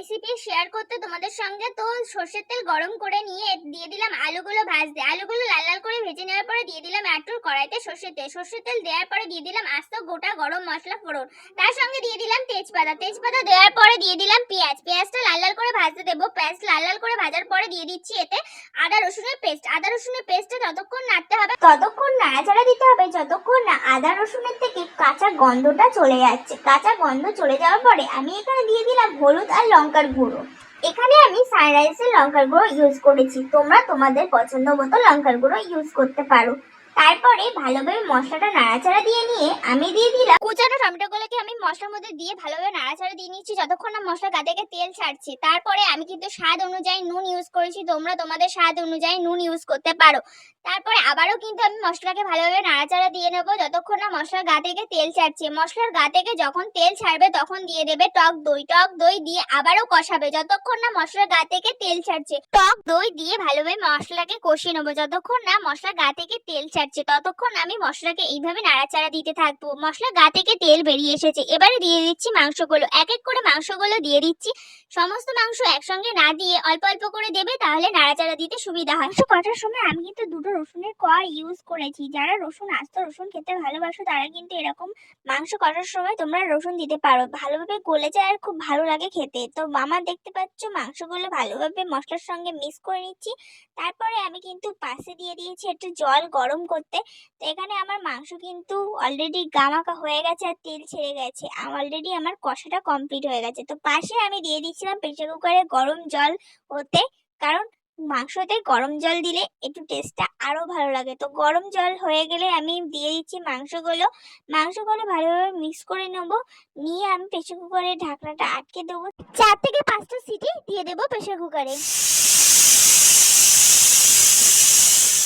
Share করতে তোমাদের সঙ্গে তো সর্ষের তেল গরম করে নিয়ে দিয়ে দিলাম আলুগুলো ভাজতে। আলুগুলো লাল লাল করে ভেজে নেওয়ার পরে দিয়ে দিলাম একটু কড়াইতে সর্ষের তেল। সর্ষের তেল দেওয়ার পরে দিয়ে দিলাম আস্ত গোটা গরম মশলা ফোড়ন। তার সঙ্গে দিয়ে দিলাম তেজপাতা। তেজপাতা দেওয়ার পরে দিয়ে দিলাম পেঁয়াজ পেঁয়াজটা লাল লাল করে ভাজতে দেবো পেঁয়াজ লাল লাল করে ভাজার পরে দিয়ে দিচ্ছি এতে আদা রসুনের পেস্ট আদা রসুনের পেস্টটা যতক্ষণ নাড়তে হবে, ততক্ষণ নাড়াচাড়া দিতে হবে, যতক্ষণ না আদা রসুনের থেকে কাঁচা গন্ধটা চলে যাচ্ছে। কাঁচা গন্ধ চলে যাওয়ার পরে আমি এখানে দিয়ে দিলাম হলুদ আর লঙ্কার গুঁড়ো। এখানে আমি সানরাইজের লঙ্কার গুঁড়ো ইউজ করেছি। তোমরা তোমাদের পছন্দ মতো লঙ্কার গুঁড়ো ইউজ করতে পারো। তারপরে ভালোভাবে মশলাটা নাড়াচাড়া দিয়ে নিয়ে আমি দিয়ে দিলাম কুচানো টমেটোগুলোকে আমি মশলার মধ্যে দিয়ে ভালোভাবে নাড়াচাড়া দিয়ে নিচ্ছি। যতক্ষণ না মশলা গা থেকে তেল ছাড়ছে। তারপরে আমি কিন্তু স্বাদ অনুযায়ী নুন ইউজ করেছি। তোমরা তোমাদের স্বাদ অনুযায়ী নুন ইউজ করতে পারো। তারপরে আবারও কিন্তু আমি মশলাকে ভালোভাবে নাড়াচাড়া দিয়ে নেব। যতক্ষণ না মশলার গা থেকে তেল ছাড়ছে। মশলার গা থেকে যখন তেল ছাড়বে তখন দিয়ে দেবে টক দই। টক দই দিয়ে আবারও কষাবে। যতক্ষণ না মশলার গা থেকে তেল ছাড়ছে, টক দই দিয়ে ভালোভাবে মশলাকে কষিয়ে নেব। যতক্ষণ না মশলা গা থেকে তেল ছাড়ছে ততক্ষণ আমি মশলাকে এইভাবে নাড়াচাড়া দিতে থাকব। মশলা গা থেকে তেল বেরিয়ে এসেছে। এবারে দিয়ে দিচ্ছি মাংসগুলো। এক এক করে মাংসগুলো দিয়ে দিচ্ছি। সমস্ত মাংস একসঙ্গে না দিয়ে অল্প অল্প করে দেবে, তাহলে নাড়াচাড়া দিতে সুবিধা হয়। মাংস কটার সময় আমি কিন্তু দুটো রসুনের কোয়া ইউজ করেছি। যারা রসুন, আস্ত রসুন খেতে ভালোবাসো, তারা কিন্তু এরকম মাংস কটার সময় তোমরা রসুন দিতে পারো। ভালোভাবে গলে যায় আর খুব ভালো লাগে খেতে। তো মামা দেখতে পাচ্ছ, মাংসগুলো ভালোভাবে মশলার সঙ্গে মিক্স করে নিচ্ছি। তারপরে আমি কিন্তু পাশে দিয়ে দিয়েছি একটু জল, গরম করতে। তো এখানে আমার মাংস কিন্তু অলরেডি গামাকা হয়ে গেছে আর তেল ছেড়ে গেছে। অলরেডি আমার কষাটা কমপ্লিট হয়ে গেছে। তো পাশে আমি দিয়ে দিচ্ছিলাম প্রেসার কুকারে গরম জল হতে। কারণ মাংসতে গরম জল দিলে একটু টেস্টটা আরও ভালো লাগে। তো গরম জল হয়ে গেলে আমি দিয়ে দিচ্ছি মাংসগুলো। মাংসগুলো ভালোভাবে মিক্স করে নেব। নিয়ে আমি প্রেসার কুকারের ঢাকনাটা আটকে দেবো। চার থেকে পাঁচটা সিটি দিয়ে দেবো প্রেসার কুকারে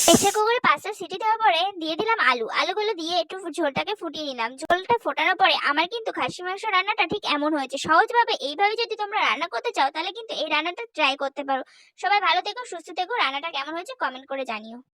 প্রেসার কুকারে পাঁচটা সিটি দেওয়ার পরে দিয়ে দিলাম আলু। আলুগুলো দিয়ে একটু ঝোলটাকে ফুটিয়ে নিলাম। ঝোলটা ফোটানোর পরে আমার কিন্তু খাসি মাংস রান্নাটা ঠিক এমন হয়েছে। সহজভাবে এইভাবে যদি তোমরা রান্না করতে চাও, তাহলে কিন্তু এই রান্নাটা ট্রাই করতে পারো। সবাই ভালো থেকো, সুস্থ থেকো। রান্নাটা কেমন হয়েছে কমেন্ট করে জানিও।